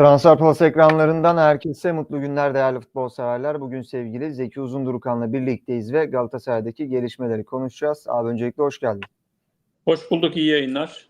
Transfer Plus ekranlarından herkese mutlu günler değerli futbol severler. Bugün sevgili Zeki Uzundurukan'la birlikteyiz ve Galatasaray'daki gelişmeleri konuşacağız. Abi öncelikle hoş geldin. Hoş bulduk, iyi yayınlar.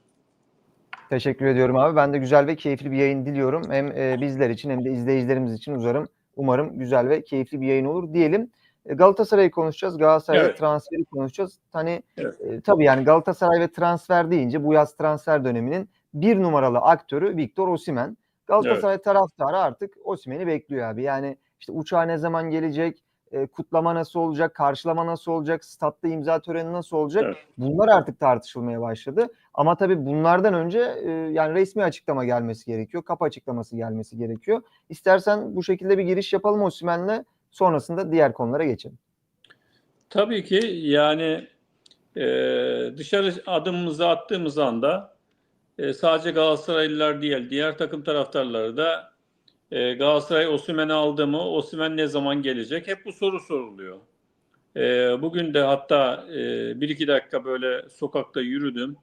Teşekkür ediyorum abi. Ben de güzel ve keyifli bir yayın diliyorum. Hem e, bizler için hem de izleyicilerimiz için uzarım. Umarım güzel ve keyifli bir yayın olur diyelim. E, Galatasaray'ı konuşacağız. Galatasaray'da Evet. transferi konuşacağız. Hani Evet. e, tabii yani Galatasaray ve transfer deyince bu yaz transfer döneminin bir numaralı aktörü Victor Osimhen. Galatasaray taraftarı artık Osimhen'i bekliyor abi. Yani işte uçağa ne zaman gelecek, e, kutlama nasıl olacak, karşılama nasıl olacak, statta imza töreni nasıl olacak? Evet. Bunlar artık tartışılmaya başladı. Ama tabii bunlardan önce e, yani resmi açıklama gelmesi gerekiyor. Kapı açıklaması gelmesi gerekiyor. İstersen bu şekilde bir giriş yapalım Osimhen'le. Sonrasında diğer konulara geçelim. Tabii ki yani e, dışarı adımımızı attığımız anda e, sadece Galatasaraylılar değil, diğer takım taraftarları da e, Galatasaray Osimhen'i aldı mı, Osimhen ne zaman gelecek? Hep bu soru soruluyor. E, bugün de hatta e, bir iki dakika böyle sokakta yürüdüm.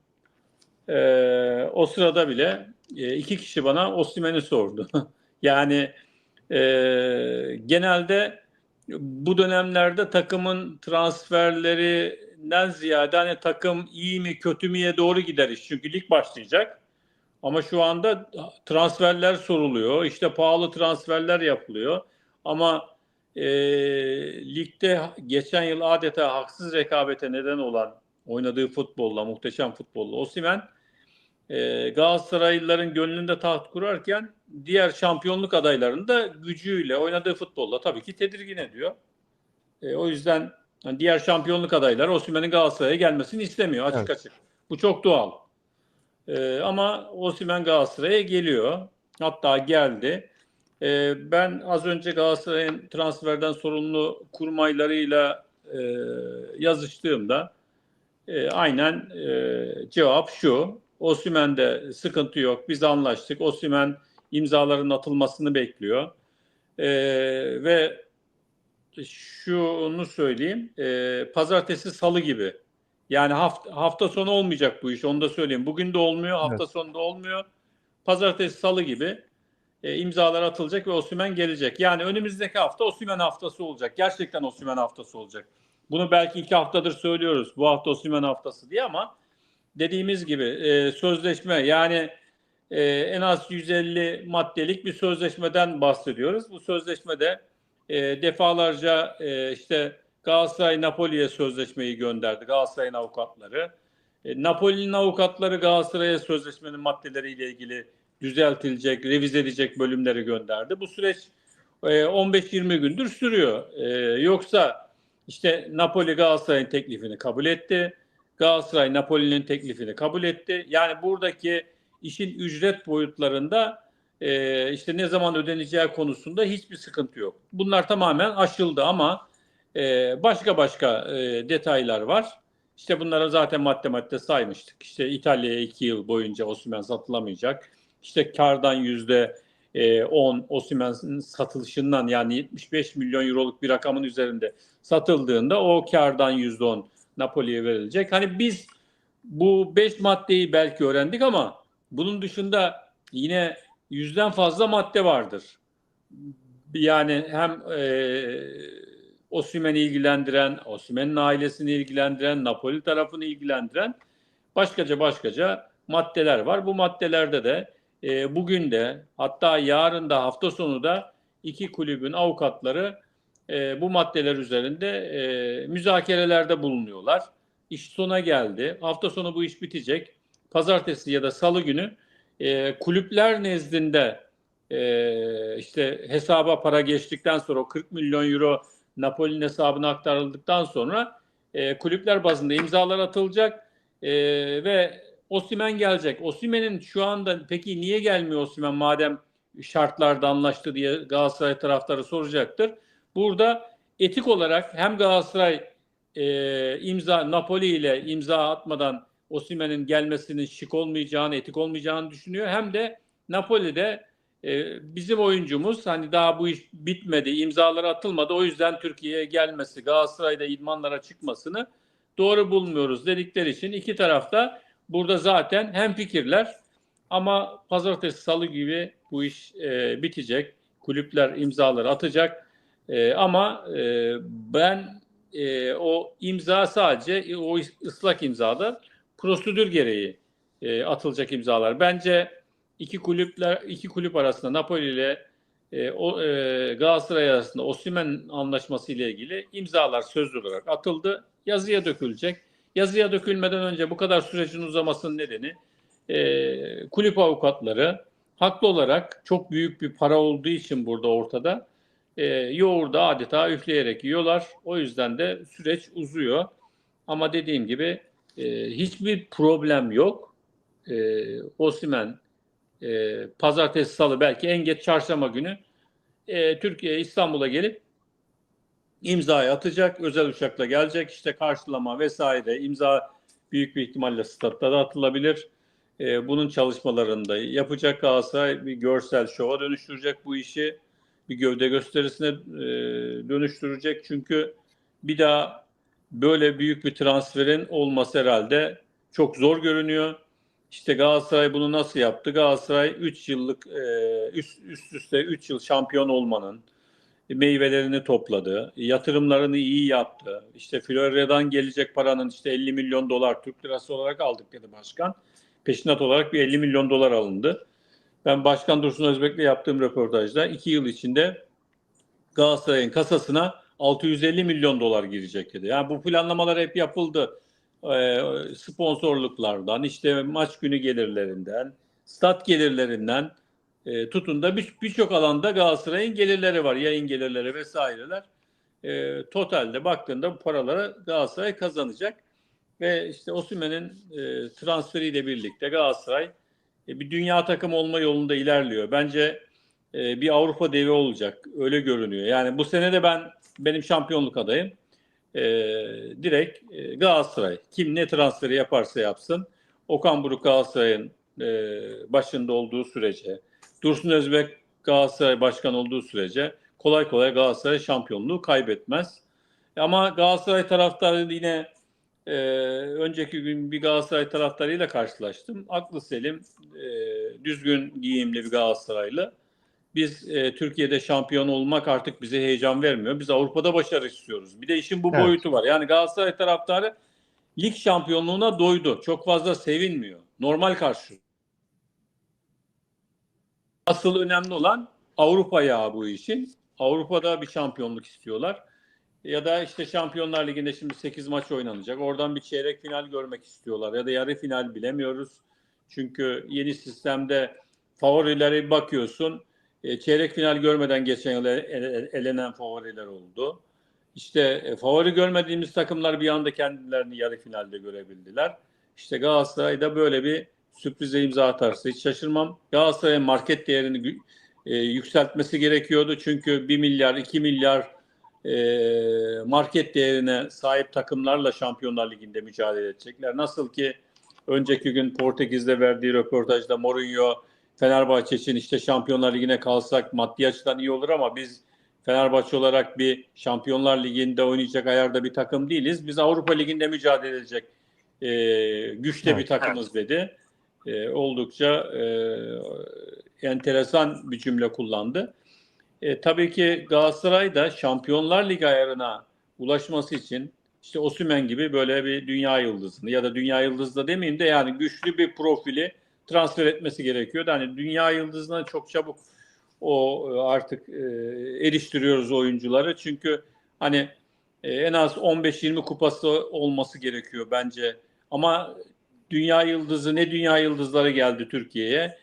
E, o sırada bile e, iki kişi bana Osimhen'i sordu. yani e, genelde bu dönemlerde takımın transferlerinden ziyade hani takım iyi mi kötü müye doğru gider iş. Çünkü lig başlayacak. Ama şu anda transferler soruluyor. İşte pahalı transferler yapılıyor. Ama e, ligde geçen yıl adeta haksız rekabete neden olan oynadığı futbolla, muhteşem futbolla Osimhen e, Galatasaraylıların gönlünde taht kurarken diğer şampiyonluk adaylarını da gücüyle oynadığı futbolla tabii ki tedirgin ediyor. E, o yüzden hani diğer şampiyonluk adayları Osimhen'in Galatasaray'a gelmesini istemiyor açık Evet. açık. Bu çok doğal. E, ama Osimhen Galatasaray'a geliyor. Hatta geldi. E, ben az önce Galatasaray'ın transferden sorumlu kurmaylarıyla e, yazıştığımda e, aynen e, cevap şu. Osimhen'de sıkıntı yok. Biz anlaştık. Osimhen imzaların atılmasını bekliyor. E, ve şunu söyleyeyim. E, pazartesi salı gibi. Yani hafta, hafta sonu olmayacak bu iş. Onu da söyleyeyim. Bugün de olmuyor. Hafta Evet. sonunda olmuyor. Pazartesi salı gibi e, imzalar atılacak ve Osimhen gelecek. Yani önümüzdeki hafta Osimhen haftası olacak. Gerçekten Osimhen haftası olacak. Bunu belki iki haftadır söylüyoruz. Bu hafta Osimhen haftası diye ama dediğimiz gibi e, sözleşme yani e, en az 150 maddelik bir sözleşmeden bahsediyoruz. Bu sözleşmede e, defalarca e, işte Galatasaray Napoli'ye sözleşmeyi gönderdi. Galatasaray'ın avukatları. E, Napoli'nin avukatları Galatasaray'a sözleşmenin maddeleriyle ilgili düzeltilecek, revize edecek bölümleri gönderdi. Bu süreç e, 15-20 gündür sürüyor. E, yoksa işte Napoli Galatasaray'ın teklifini kabul etti. Galatasaray Napoli'nin teklifini kabul etti. Yani buradaki işin ücret boyutlarında e, işte ne zaman ödeneceği konusunda hiçbir sıkıntı yok. Bunlar tamamen aşıldı ama e, başka başka e, detaylar var. İşte bunlara zaten madde madde saymıştık. İşte İtalya'ya iki yıl boyunca Osimhen satılamayacak. İşte kardan yüzde e, 10 Osimhen'in satılışından yani 75 milyon euroluk bir rakamın üzerinde satıldığında o kardan yüzde 10 Napoli'ye verilecek. Hani biz bu 5 maddeyi belki öğrendik ama bunun dışında yine yüzden fazla madde vardır. Yani hem e, Osimhen'i ilgilendiren, Osimhen'in ailesini ilgilendiren, Napoli tarafını ilgilendiren başkaca başkaca maddeler var. Bu maddelerde de e, bugün de hatta yarın da hafta sonu da iki kulübün avukatları e, bu maddeler üzerinde e, müzakerelerde bulunuyorlar. İş sona geldi. Hafta sonu bu iş bitecek. Pazartesi ya da salı günü e, kulüpler nezdinde e, işte hesaba para geçtikten sonra o 40 milyon euro Napoli'nin hesabına aktarıldıktan sonra e, kulüpler bazında imzalar atılacak e, ve Osimhen gelecek. Osimhen'in şu anda peki niye gelmiyor Osimhen madem şartlarda anlaştı diye Galatasaray taraftarı soracaktır. Burada etik olarak hem Galatasaray e, imza Napoli ile imza atmadan Osimhen'in gelmesinin şık olmayacağını, etik olmayacağını düşünüyor. Hem de Napoli'de e, bizim oyuncumuz hani daha bu iş bitmedi, imzalar atılmadı. O yüzden Türkiye'ye gelmesi, Galatasaray'da idmanlara çıkmasını doğru bulmuyoruz dedikleri için iki tarafta burada zaten hem fikirler ama pazartesi salı gibi Bu iş e, bitecek. Kulüpler imzaları atacak. E, ama e, ben e, o imza sadece o ıslak imzada prosedür gereği e, atılacak imzalar. Bence iki kulüpler iki kulüp arasında Napoli ile e, o e, Galatasaray arasında Osimhen anlaşması ile ilgili imzalar sözlü olarak atıldı. Yazıya dökülecek. Yazıya dökülmeden önce bu kadar sürecin uzamasının nedeni e, kulüp avukatları haklı olarak çok büyük bir para olduğu için burada ortada e, yoğurdu adeta üfleyerek yiyorlar. O yüzden de süreç uzuyor. Ama dediğim gibi e, hiçbir problem yok. E, Osimhen e, pazartesi, salı belki en geç çarşamba günü e, Türkiye İstanbul'a gelip imzayı atacak. Özel uçakla gelecek. İşte karşılama vesaire imza büyük bir ihtimalle statta da atılabilir. E, bunun çalışmalarını da yapacak Galatasaray bir görsel şova dönüştürecek bu işi. Bir gövde gösterisine e, dönüştürecek. Çünkü bir daha böyle büyük bir transferin olması herhalde çok zor görünüyor. İşte Galatasaray bunu nasıl yaptı? Galatasaray 3 yıllık e, üst, üst üste 3 yıl şampiyon olmanın meyvelerini topladı. Yatırımlarını iyi yaptı. İşte Florya'dan gelecek paranın işte 50 milyon dolar Türk lirası olarak aldık dedi başkan. Peşinat olarak bir 50 milyon dolar alındı. Ben Başkan Dursun Özbek'le yaptığım röportajda 2 yıl içinde Galatasaray'ın kasasına 650 milyon dolar girecek dedi. Yani bu planlamalar hep yapıldı. E, sponsorluklardan, işte maç günü gelirlerinden, stat gelirlerinden e, tutun da birçok bir alanda Galatasaray'ın gelirleri var. Yayın gelirleri vesaireler. E, totalde baktığında bu paraları Galatasaray kazanacak. Ve işte Osimhen'in e, transferiyle birlikte Galatasaray e, bir dünya takımı olma yolunda ilerliyor. Bence e, bir Avrupa devi olacak. Öyle görünüyor. Yani bu sene de ben benim şampiyonluk adayım. E, direkt e, Galatasaray. Kim ne transferi yaparsa yapsın. Okan Buruk Galatasaray'ın e, başında olduğu sürece, Dursun Özbek Galatasaray başkan olduğu sürece kolay kolay Galatasaray şampiyonluğu kaybetmez. Ama Galatasaray taraftarı yine e, önceki gün bir Galatasaray taraftarıyla karşılaştım. Aklı selim, e, düzgün giyimli bir Galatasaraylı. Biz e, Türkiye'de şampiyon olmak artık bize heyecan vermiyor. Biz Avrupa'da başarı istiyoruz. Bir de işin bu Evet. boyutu var. Yani Galatasaray taraftarı lig şampiyonluğuna doydu. Çok fazla sevinmiyor. Normal karşılıyor. Asıl önemli olan Avrupa yağı bu işin. Avrupa'da bir şampiyonluk istiyorlar. Ya da işte Şampiyonlar Ligi'nde şimdi 8 maç oynanacak. Oradan bir çeyrek final görmek istiyorlar. Ya da yarı final bilemiyoruz. Çünkü yeni sistemde favorilere bakıyorsun. E, çeyrek final görmeden geçen yıl ele- ele- elenen favoriler oldu. İşte e, favori görmediğimiz takımlar bir anda kendilerini yarı finalde görebildiler. İşte Galatasaray'da böyle bir sürprize imza atarsa hiç şaşırmam. Galatasaray'ın market değerini e, yükseltmesi gerekiyordu. Çünkü 1 milyar, 2 milyar e, market değerine sahip takımlarla Şampiyonlar Ligi'nde mücadele edecekler. Nasıl ki önceki gün Portekiz'de verdiği röportajda Mourinho Fenerbahçe için işte Şampiyonlar Ligi'ne kalsak maddi açıdan iyi olur ama biz Fenerbahçe olarak bir Şampiyonlar Ligi'nde oynayacak ayarda bir takım değiliz. Biz Avrupa Ligi'nde mücadele edecek e, güçte bir Evet. takımız dedi. E, oldukça e, enteresan bir cümle kullandı. E, tabii ki Galatasaray da Şampiyonlar Ligi ayarına ulaşması için işte Osimhen gibi böyle bir dünya yıldızını ya da dünya yıldızı da demeyeyim de yani güçlü bir profili transfer etmesi gerekiyordu. Hani dünya yıldızına çok çabuk o e, artık e, eriştiriyoruz oyuncuları. Çünkü hani e, en az 15-20 kupası olması gerekiyor bence. Ama dünya yıldızı ne dünya yıldızları geldi Türkiye'ye.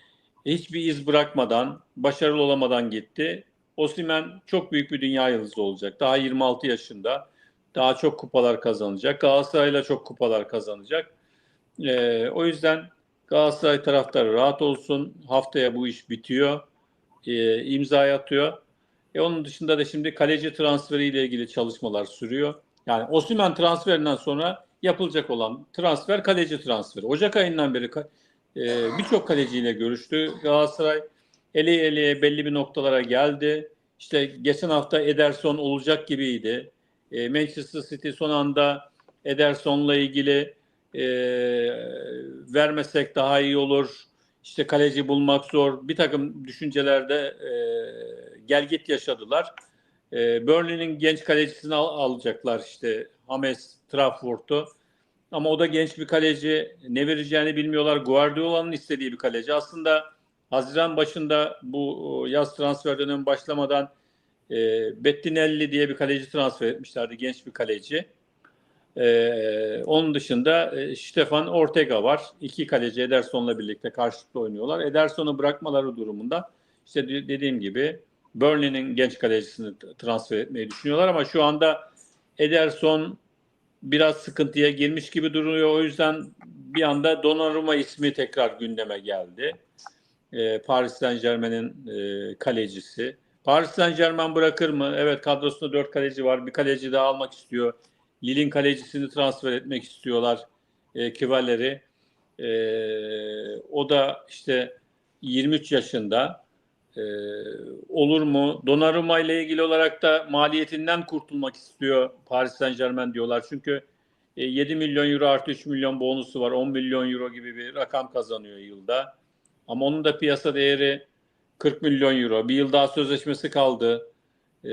Hiçbir iz bırakmadan, başarılı olamadan gitti. Osimhen çok büyük bir dünya yıldızı olacak. Daha 26 yaşında. Daha çok kupalar kazanacak. Galatasaray'la çok kupalar kazanacak. Ee, o yüzden Galatasaray taraftarı rahat olsun. Haftaya bu iş bitiyor. Ee, imza atıyor. E onun dışında da şimdi kaleci transferiyle ilgili çalışmalar sürüyor. Yani Osimhen transferinden sonra yapılacak olan transfer kaleci transferi. Ocak ayından beri ka- e, birçok kaleciyle görüştü. Galatasaray ele eleye belli bir noktalara geldi. İşte geçen hafta Ederson olacak gibiydi. E, Manchester City son anda Ederson'la ilgili e, vermesek daha iyi olur. işte kaleci bulmak zor. Bir takım düşüncelerde e, gel git yaşadılar. E, Burnley'nin genç kalecisini al- alacaklar işte James Trafford'u. Ama o da genç bir kaleci. Ne vereceğini bilmiyorlar. Guardiola'nın istediği bir kaleci. Aslında Haziran başında bu yaz transfer dönemi başlamadan e, Bettinelli diye bir kaleci transfer etmişlerdi. Genç bir kaleci. E, onun dışında e, Stefan Ortega var. İki kaleci Ederson'la birlikte karşılıklı oynuyorlar. Ederson'u bırakmaları durumunda işte de- dediğim gibi Burnley'nin genç kalecisini transfer etmeyi düşünüyorlar ama şu anda Ederson biraz sıkıntıya girmiş gibi duruyor. O yüzden bir anda Donnarumma ismi tekrar gündeme geldi. Ee, Paris Saint Germain'in e, kalecisi. Paris Saint Germain bırakır mı? Evet kadrosunda dört kaleci var. Bir kaleci daha almak istiyor. Lille'in kalecisini transfer etmek istiyorlar. E, Kivaleri. E, o da işte 23 yaşında. E, olur mu? Donnarumma ile ilgili olarak da maliyetinden kurtulmak istiyor Paris Saint Germain diyorlar. Çünkü e, 7 milyon euro artı 3 milyon bonusu var. 10 milyon euro gibi bir rakam kazanıyor yılda. Ama onun da piyasa değeri 40 milyon euro. Bir yıl daha sözleşmesi kaldı. E,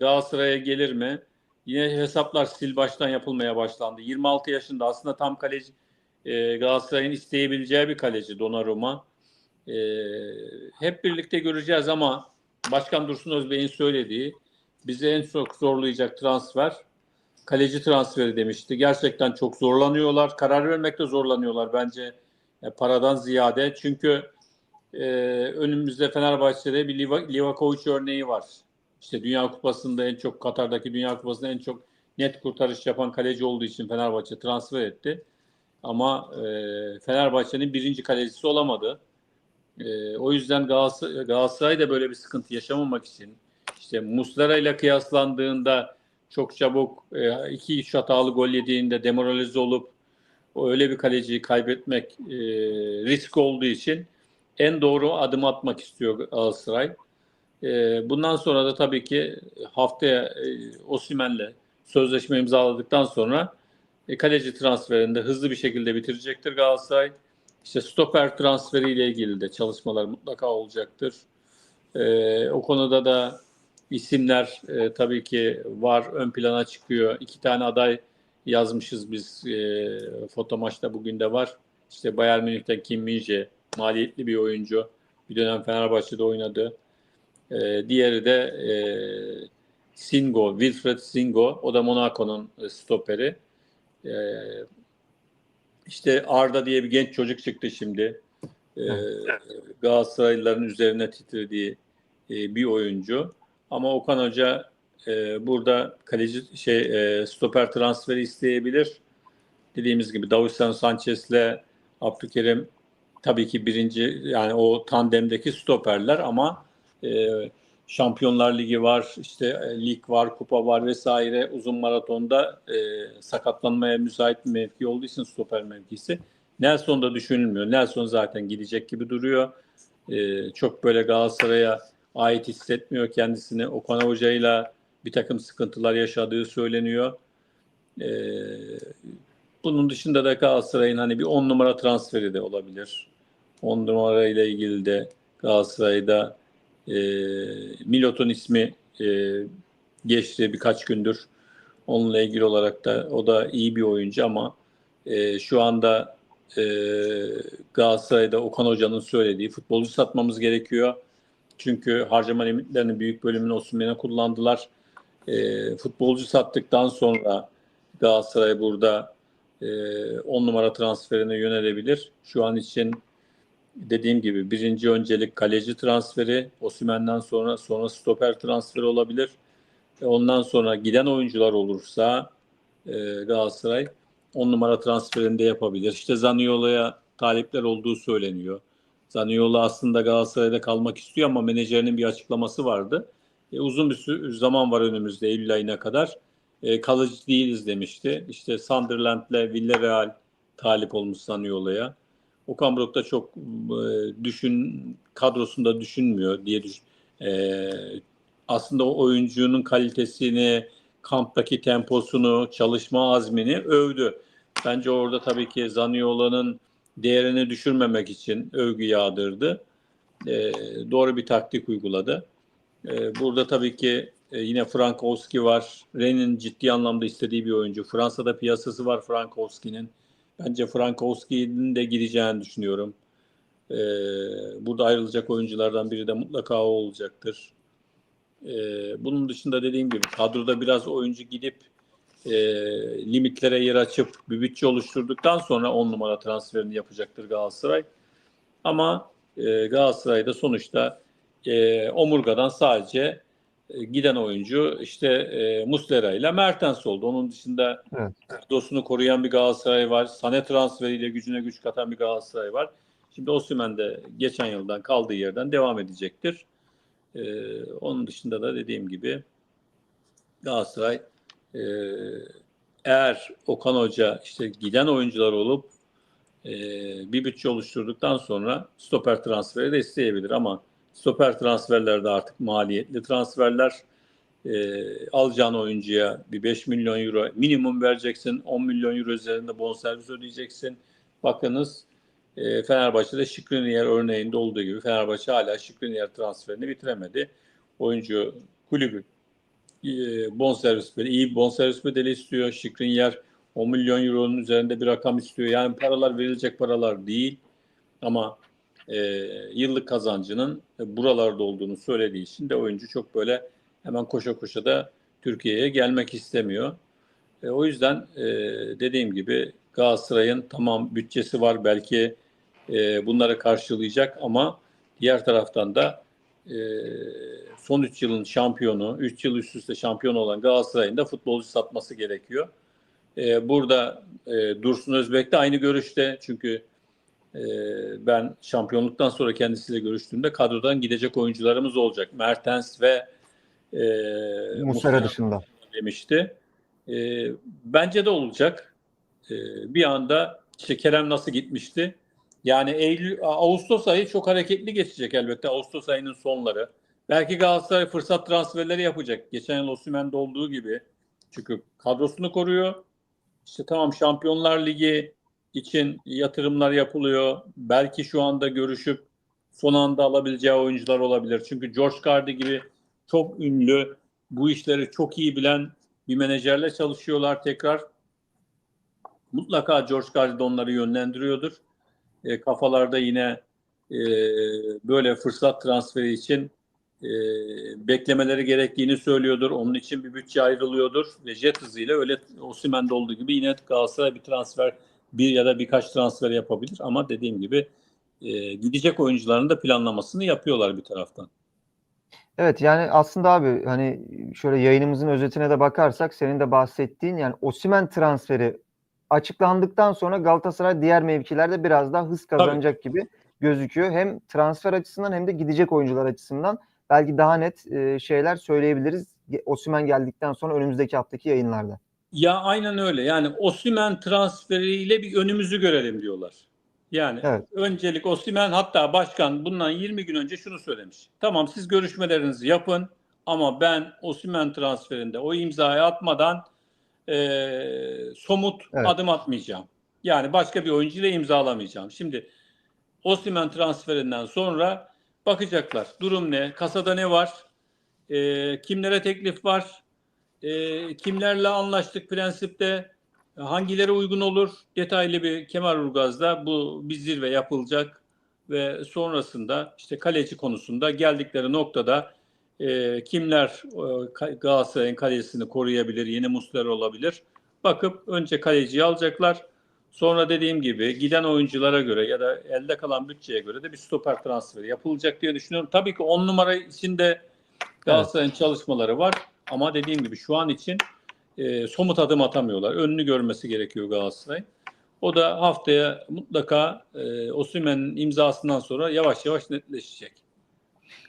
Galatasaray'a gelir mi? Yine hesaplar sil baştan yapılmaya başlandı. 26 yaşında aslında tam kaleci e, Galatasaray'ın isteyebileceği bir kaleci Donnarumma. E, hep birlikte göreceğiz ama Başkan Dursun Özbey'in söylediği bizi en çok zorlayacak transfer kaleci transferi demişti. Gerçekten çok zorlanıyorlar. Karar vermekte zorlanıyorlar bence e, paradan ziyade. Çünkü e, önümüzde Fenerbahçe'de bir Liva, Livakovic örneği var. İşte Dünya Kupası'nda en çok Katar'daki Dünya Kupası'nda en çok net kurtarış yapan kaleci olduğu için Fenerbahçe transfer etti. Ama e, Fenerbahçe'nin birinci kalecisi olamadı. E, o yüzden Galatasaray, Galatasaray da böyle bir sıkıntı yaşamamak için işte Muslera ile kıyaslandığında çok çabuk e, iki üç hatalı gol yediğinde demoralize olup öyle bir kaleciyi kaybetmek e, risk olduğu için en doğru adım atmak istiyor Galatasaray. E, bundan sonra da tabii ki haftaya e, Osimhen'le sözleşme imzaladıktan sonra e, kaleci transferinde hızlı bir şekilde bitirecektir Galatasaray. İşte stoper transferiyle ilgili de çalışmalar mutlaka olacaktır. E, o konuda da isimler e, tabii ki var, ön plana çıkıyor. İki tane aday yazmışız biz e, foto maçta bugün de var. İşte Bayern Münih'ten Kim Min-jae, maliyetli bir oyuncu. Bir dönem Fenerbahçe'de oynadı. E, diğeri de e, Singo, Wilfred Singo. O da Monaco'nun e, stoperi. E, işte Arda diye bir genç çocuk çıktı şimdi. E, Galatasaraylıların üzerine titrediği e, bir oyuncu. Ama Okan Hoca e, burada kaleci şey e, stoper transferi isteyebilir. Dediğimiz gibi Davison Sanchez'le Abdülkerim tabii ki birinci yani o tandemdeki stoperler ama e, Şampiyonlar Ligi var, işte e, lig var, kupa var vesaire. Uzun maratonda e, sakatlanmaya müsait bir mevki olduğu için stoper mevkisi. Nelson da düşünülmüyor. Nelson zaten gidecek gibi duruyor. E, çok böyle Galatasaray'a ait hissetmiyor kendisini. Okan Hoca'yla bir takım sıkıntılar yaşadığı söyleniyor. E, bunun dışında da Galatasaray'ın hani bir 10 numara transferi de olabilir. 10 numara ile ilgili de Galatasaray'da e, Milot'un ismi e, geçti birkaç gündür. Onunla ilgili olarak da o da iyi bir oyuncu ama e, şu anda e, Galatasaray'da Okan Hoca'nın söylediği futbolcu satmamız gerekiyor. Çünkü harcama limitlerinin büyük bölümünü Osimhen'e kullandılar. E, futbolcu sattıktan sonra Galatasaray burada 10 numara transferine yönelebilir. Şu an için dediğim gibi birinci öncelik kaleci transferi, Osimhen'den sonra sonra stoper transferi olabilir. E, ondan sonra giden oyuncular olursa e, Galatasaray 10 numara transferinde yapabilir. İşte Zaniolo'ya talipler olduğu söyleniyor. Zaniolo aslında Galatasaray'da kalmak istiyor ama menajerinin bir açıklaması vardı. E, uzun bir zaman var önümüzde Eylül ayına kadar. E, kalıcı değiliz demişti. İşte Sunderland'le Villarreal talip olmuş Zaniolo'ya. Okan Buruk da çok e, düşün kadrosunda düşünmüyor diye düş e, aslında o oyuncunun kalitesini, kamptaki temposunu, çalışma azmini övdü. Bence orada tabii ki Zaniolo'nun değerini düşürmemek için övgü yağdırdı. E, doğru bir taktik uyguladı. E, burada tabii ki e, yine Frankowski var. Rennes'in ciddi anlamda istediği bir oyuncu. Fransa'da piyasası var Frankowski'nin. Bence Frankowski'nin de gideceğini düşünüyorum. E, burada ayrılacak oyunculardan biri de mutlaka o olacaktır. E, bunun dışında dediğim gibi kadroda biraz oyuncu gidip e, limitlere yer açıp bir bütçe oluşturduktan sonra 10 numara transferini yapacaktır Galatasaray. Ama e, Galatasaray'da sonuçta e, omurgadan sadece giden oyuncu işte e, Muslera ile Mertens oldu. Onun dışında Evet. kadrosunu koruyan bir Galatasaray var. Sane transferiyle gücüne güç katan bir Galatasaray var. Şimdi Osimhen de geçen yıldan kaldığı yerden devam edecektir. E, onun dışında da dediğim gibi Galatasaray e, eğer Okan Hoca işte giden oyuncular olup e, bir bütçe oluşturduktan sonra stoper transferi de isteyebilir ama stoper transferler de artık maliyetli transferler. E, alacağın oyuncuya bir 5 milyon euro minimum vereceksin. 10 milyon euro üzerinde bonservis ödeyeceksin. Bakınız e, Fenerbahçe'de Şükrüniyer örneğinde olduğu gibi Fenerbahçe hala Şükrüniyer transferini bitiremedi. Oyuncu kulübü e, bonservis bedeli, iyi bonservis bedeli istiyor. Şükrüniyer 10 milyon euronun üzerinde bir rakam istiyor. Yani paralar verilecek paralar değil. Ama e, yıllık kazancının buralarda olduğunu söylediği için de oyuncu çok böyle hemen koşa koşa da Türkiye'ye gelmek istemiyor. E, o yüzden e, dediğim gibi Galatasaray'ın tamam bütçesi var belki e, bunları karşılayacak ama diğer taraftan da e, son 3 yılın şampiyonu, 3 yıl üst üste şampiyon olan Galatasaray'ın da futbolcu satması gerekiyor. E, burada e, Dursun Özbek de aynı görüşte çünkü ben şampiyonluktan sonra kendisiyle görüştüğümde kadrodan gidecek oyuncularımız olacak. Mertens ve e, Muslera dışında. demişti. E, bence de olacak. E, bir anda işte Kerem nasıl gitmişti? Yani Eylül, Ağustos ayı çok hareketli geçecek elbette. Ağustos ayının sonları. Belki Galatasaray fırsat transferleri yapacak. Geçen yıl Osimhen'de olduğu gibi. Çünkü kadrosunu koruyor. İşte tamam Şampiyonlar Ligi için yatırımlar yapılıyor. Belki şu anda görüşüp son anda alabileceği oyuncular olabilir. Çünkü George Cardi gibi çok ünlü, bu işleri çok iyi bilen bir menajerle çalışıyorlar tekrar. Mutlaka George Cardi de onları yönlendiriyordur. E, kafalarda yine e, böyle fırsat transferi için e, beklemeleri gerektiğini söylüyordur. Onun için bir bütçe ayrılıyordur ve jet hızıyla öyle Osimhen'de olduğu gibi yine Galatasaray bir transfer bir ya da birkaç transfer yapabilir ama dediğim gibi e, gidecek oyuncuların da planlamasını yapıyorlar bir taraftan. Evet yani aslında abi hani şöyle yayınımızın özetine de bakarsak senin de bahsettiğin yani Osimhen transferi açıklandıktan sonra Galatasaray diğer mevkilerde biraz daha hız kazanacak gibi gözüküyor. Hem transfer açısından hem de gidecek oyuncular açısından belki daha net e, şeyler söyleyebiliriz. Osimhen geldikten sonra önümüzdeki haftaki yayınlarda. Ya aynen öyle. Yani Osimhen transferiyle bir önümüzü görelim diyorlar. Yani Evet. öncelik Osimhen hatta başkan bundan 20 gün önce şunu söylemiş. Tamam siz görüşmelerinizi yapın ama ben Osimhen transferinde o imzayı atmadan eee, somut Evet. adım atmayacağım. Yani başka bir oyuncuyla imzalamayacağım. Şimdi Osimhen transferinden sonra bakacaklar. Durum ne? Kasada ne var? Eee, kimlere teklif var? Eee, kimlerle anlaştık prensipte? Hangileri uygun olur? Detaylı bir Kemal Urgaz'da bu bir zirve yapılacak ve sonrasında işte kaleci konusunda geldikleri noktada e, kimler e, Galatasaray'ın kalesini koruyabilir, yeni Muslera olabilir. Bakıp önce kaleciyi alacaklar. Sonra dediğim gibi giden oyunculara göre ya da elde kalan bütçeye göre de bir stoper transferi yapılacak diye düşünüyorum. Tabii ki 10 numara içinde Galatasaray'ın çalışmaları var ama dediğim gibi şu an için e, somut adım atamıyorlar. Önünü görmesi gerekiyor Galatasaray. O da haftaya mutlaka e, Osimhen'in imzasından sonra yavaş yavaş netleşecek.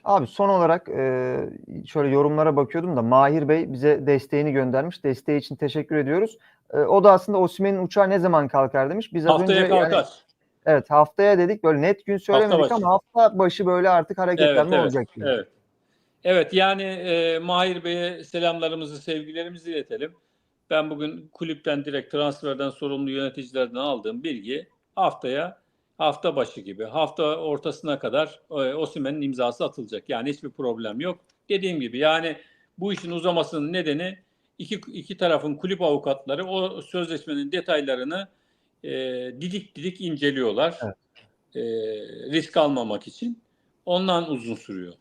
Abi son olarak e, şöyle yorumlara bakıyordum da Mahir Bey bize desteğini göndermiş. Desteği için teşekkür ediyoruz. E, o da aslında Osimhen'in uçağı ne zaman kalkar demiş. Biz az Haftaya önce yani- kalkar. evet haftaya dedik böyle net gün söylemedik başı. ama hafta başı böyle artık hareketlenme evet, olacak. gibi. Evet. Evet yani e, Mahir Bey'e selamlarımızı, sevgilerimizi iletelim. Ben bugün kulüpten direkt transferden sorumlu yöneticilerden aldığım bilgi haftaya hafta başı gibi hafta ortasına kadar e, Osimhen'in imzası atılacak. Yani hiçbir problem yok. Dediğim gibi yani bu işin uzamasının nedeni iki, iki tarafın kulüp avukatları o sözleşmenin detaylarını e, didik didik inceliyorlar. Evet. E, risk almamak için. Ondan uzun sürüyor.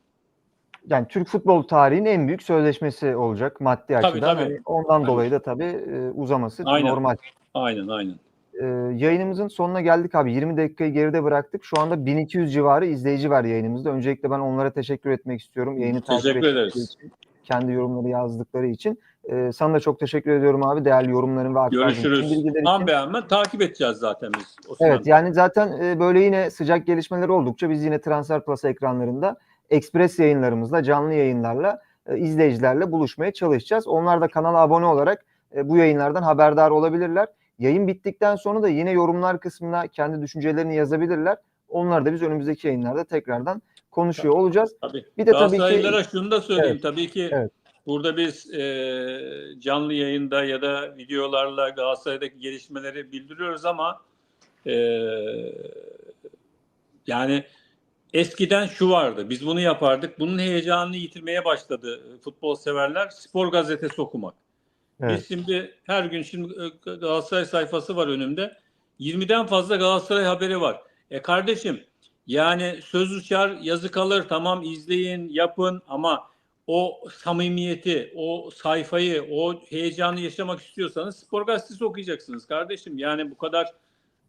Yani Türk futbol tarihinin en büyük sözleşmesi olacak maddi Tabii, açıdan. tabii. Hani ondan Tabii. dolayı da tabii e, uzaması Aynen. normal. Aynen aynen. E, yayınımızın sonuna geldik abi. 20 dakikayı geride bıraktık. Şu anda 1200 civarı izleyici var yayınımızda. Öncelikle ben onlara teşekkür etmek istiyorum. Yayını takip Teşekkür ettikleri ederiz. için, kendi yorumları yazdıkları için. E, sana da çok teşekkür ediyorum abi. Değerli yorumların ve bütün Görüşürüz. An beğenme takip edeceğiz zaten biz. Osman. Evet yani zaten e, böyle yine sıcak gelişmeler oldukça biz yine Transfer Plus ekranlarında ekspres yayınlarımızla, canlı yayınlarla e, izleyicilerle buluşmaya çalışacağız. Onlar da kanala abone olarak e, bu yayınlardan haberdar olabilirler. Yayın bittikten sonra da yine yorumlar kısmına kendi düşüncelerini yazabilirler. Onları da biz önümüzdeki yayınlarda tekrardan konuşuyor olacağız. Tabii. Bir de tabii ki şunu da söyleyeyim. Evet. Tabii ki Evet. burada biz e, canlı yayında ya da videolarla Galatasaray'daki gelişmeleri bildiriyoruz ama e, yani eskiden şu vardı. Biz bunu yapardık. Bunun heyecanını yitirmeye başladı futbol severler. Spor gazetesi okumak. Evet. Biz şimdi her gün şimdi e, Galatasaray sayfası var önümde. 20'den fazla Galatasaray haberi var. E kardeşim yani söz uçar yazı kalır tamam izleyin yapın ama o samimiyeti, o sayfayı, o heyecanı yaşamak istiyorsanız spor gazetesi okuyacaksınız kardeşim. Yani bu kadar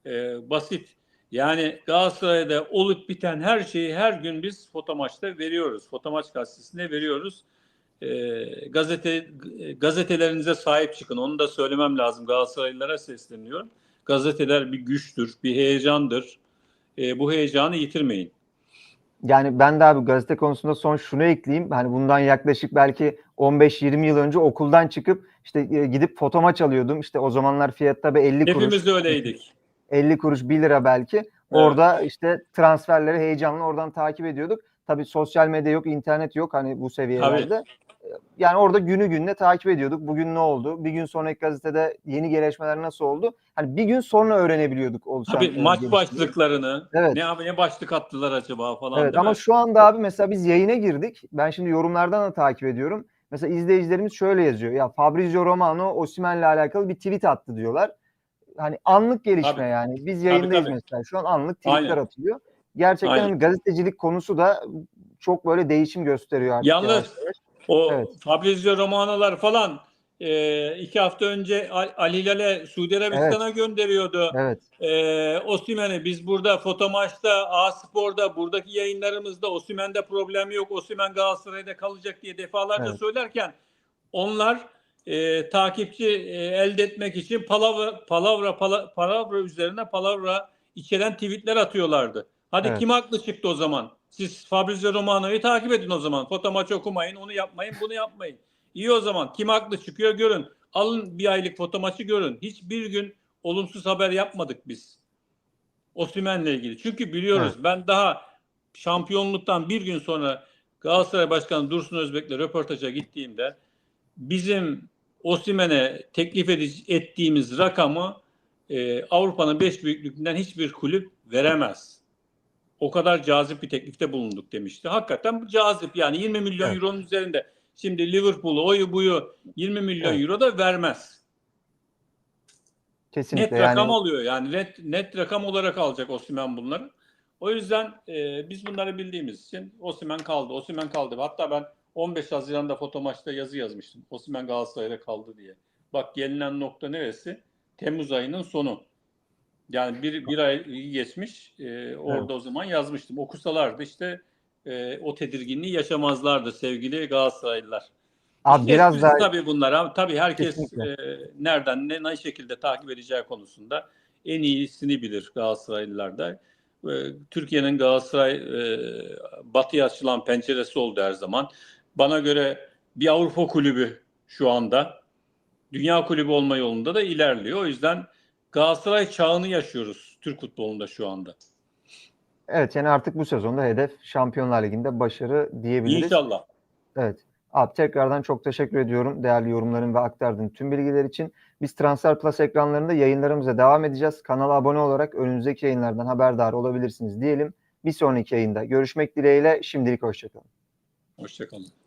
e, basit. Yani Galatasaray'da olup biten her şeyi her gün biz Fotomaç'ta veriyoruz. Fotomaç gazetesinde veriyoruz. E, gazete gazetelerinize sahip çıkın. Onu da söylemem lazım. Galatasaraylılara sesleniyorum. Gazeteler bir güçtür, bir heyecandır. E, bu heyecanı yitirmeyin. Yani ben de abi gazete konusunda son şunu ekleyeyim. Hani bundan yaklaşık belki 15-20 yıl önce okuldan çıkıp işte e, gidip fotomaç alıyordum. İşte o zamanlar fiyat tabii 50 kuruş. Hepimiz de öyleydik. 50 kuruş 1 lira belki. Orada işte transferleri heyecanla oradan takip ediyorduk. Tabii sosyal medya yok, internet yok hani bu seviyelerde. Yani orada günü gününe takip ediyorduk. Bugün ne oldu? Bir gün sonraki gazetede yeni gelişmeler nasıl oldu? Hani bir gün sonra öğrenebiliyorduk oluşan. Tabii e, maç başlıklarını Evet. ne, ne başlık attılar acaba falan Evet ama şu anda abi mesela biz yayına girdik. Ben şimdi yorumlardan da takip ediyorum. Mesela izleyicilerimiz şöyle yazıyor. Ya Fabrizio Romano Osimhen'le alakalı bir tweet attı diyorlar. Hani anlık gelişme Tabii. yani. Biz yayındayız tabii. mesela. Şu an anlık tweetler Aynen. atılıyor. Gerçekten Aynen. hani gazetecilik konusu da çok böyle değişim gösteriyor artık. Yalnız yavaş yavaş. O Evet. Fabrizio Romano'lar falan e, iki hafta önce Al Al Hilal'e Suudi Arabistan'a gönderiyordu. Evet. E, Osimhen'i biz burada Fotomaç'ta, A Spor'da, buradaki yayınlarımızda Osimhen'de problem yok, Osimhen Galatasaray'da kalacak diye defalarca Evet. söylerken onlar e, takipçi e, elde etmek için palavra, palavra, pala- palavra üzerine palavra içeren tweetler atıyorlardı. Hadi Evet. kim haklı çıktı o zaman? Siz Fabrizio Romano'yu takip edin o zaman. Foto maç okumayın, onu yapmayın, bunu yapmayın. İyi o zaman. Kim haklı çıkıyor görün. Alın bir aylık foto maçı görün. Hiçbir gün olumsuz haber yapmadık biz. Osimhen'le ilgili. Çünkü biliyoruz ben daha şampiyonluktan bir gün sonra Galatasaray Başkanı Dursun Özbek'le röportaja gittiğimde bizim Osimhen'e teklif ettiğimiz rakamı e, Avrupa'nın beş büyüklüğünden hiçbir kulüp veremez. O kadar cazip bir teklifte bulunduk demişti. Hakikaten bu cazip yani 20 milyon Evet. euronun üzerinde. Şimdi Liverpool'u oyu buyu 20 milyon Evet. euro da vermez. Kesinlikle Net yani. rakam alıyor yani net net rakam olarak alacak Osimhen bunları. O yüzden e, biz bunları bildiğimiz için Osimhen kaldı. Osimhen kaldı. Hatta ben 15 Haziran'da foto maçta yazı yazmıştım. Osimhen Galatasaray'da kaldı diye. Bak gelinen nokta neresi? Temmuz ayının sonu. Yani bir, bir ay geçmiş. E, orada Evet. o zaman yazmıştım. Okusalardı işte e, o tedirginliği yaşamazlardı sevgili Galatasaraylılar. Abi biraz daha tabii bunlar ama tabii herkes Kesinlikle. e, nereden ne ne şekilde takip edeceği konusunda en iyisini bilir Galatasaraylılar da. E, Türkiye'nin Galatasaray e, batıya açılan penceresi oldu her zaman. Bana göre bir Avrupa kulübü şu anda dünya kulübü olma yolunda da ilerliyor. O yüzden Galatasaray çağını yaşıyoruz Türk futbolunda şu anda. evet yani artık bu sezonda hedef Şampiyonlar Ligi'nde başarı diyebiliriz. İnşallah. Evet. Abi tekrardan çok teşekkür ediyorum değerli yorumların ve aktardığın tüm bilgiler için. Biz Transfer Plus ekranlarında yayınlarımıza devam edeceğiz. Kanala abone olarak önümüzdeki yayınlardan haberdar olabilirsiniz diyelim. Bir sonraki yayında görüşmek dileğiyle şimdilik hoşçakalın. Hoşçakalın.